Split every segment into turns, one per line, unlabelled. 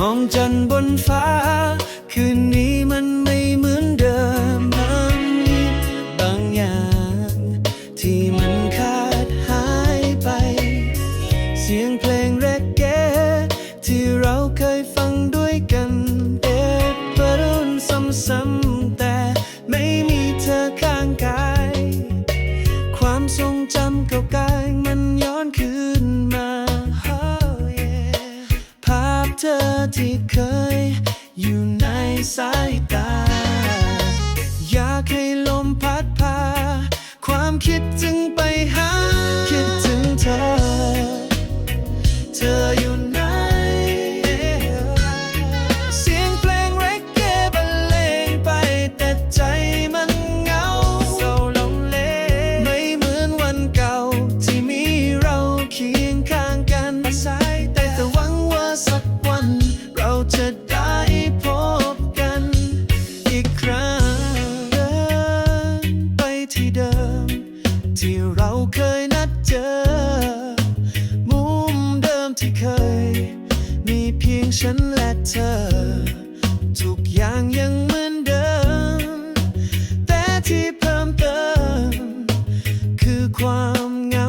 มองจันบนฟ้า คืนนี้มันไม่เหมือนเดิมมันมีบางอย่าง ที่มันขาดหายไป เสียงเพลงแรกเกที่เราเคยฟังด้วยกันเด็ดประดุนซ้ำๆแต่ไม่มีเธอข้างกาย ความทรงจำเก่าๆมัน คยอยู่ในสายตา อยากให้ลมพัดพา ความคิดจึงไปห ที่เคย มีเพียงฉันและเธอ ทุกอย่างยังเหมือนเดิม แต่ที่เพิ่มเติม คือความเหงา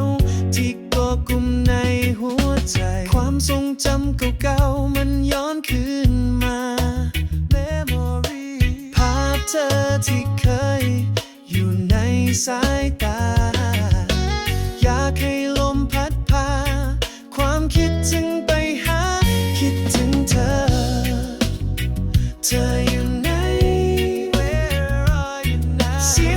ที่ก่อกุมในหัวใจ ความทรงจำเก่าๆมันย้อนคืนมา Memory ภาพเธอที่เคย อยู่ในสายตา Сил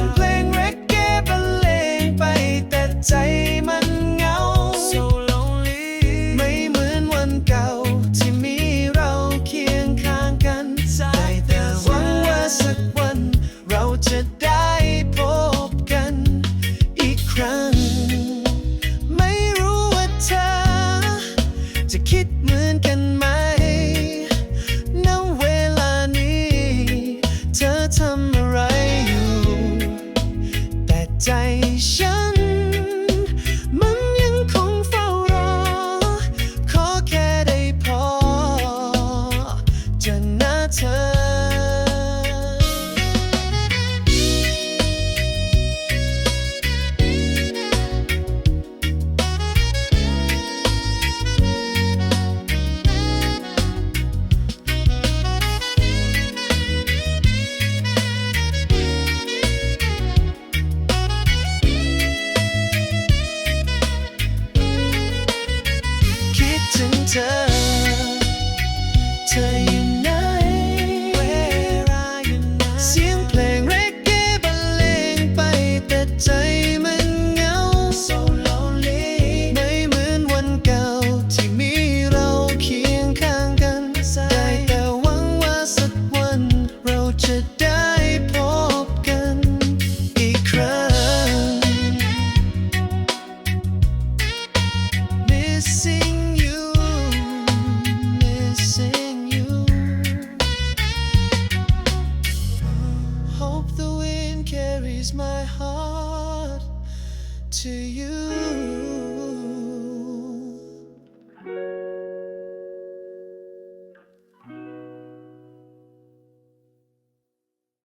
ใจฉัน มันยังคงเฝ้ารอ ขอแค่ได้พอจะน่าเธอ Missing you Missing you. Hope the wind carries my heart to you.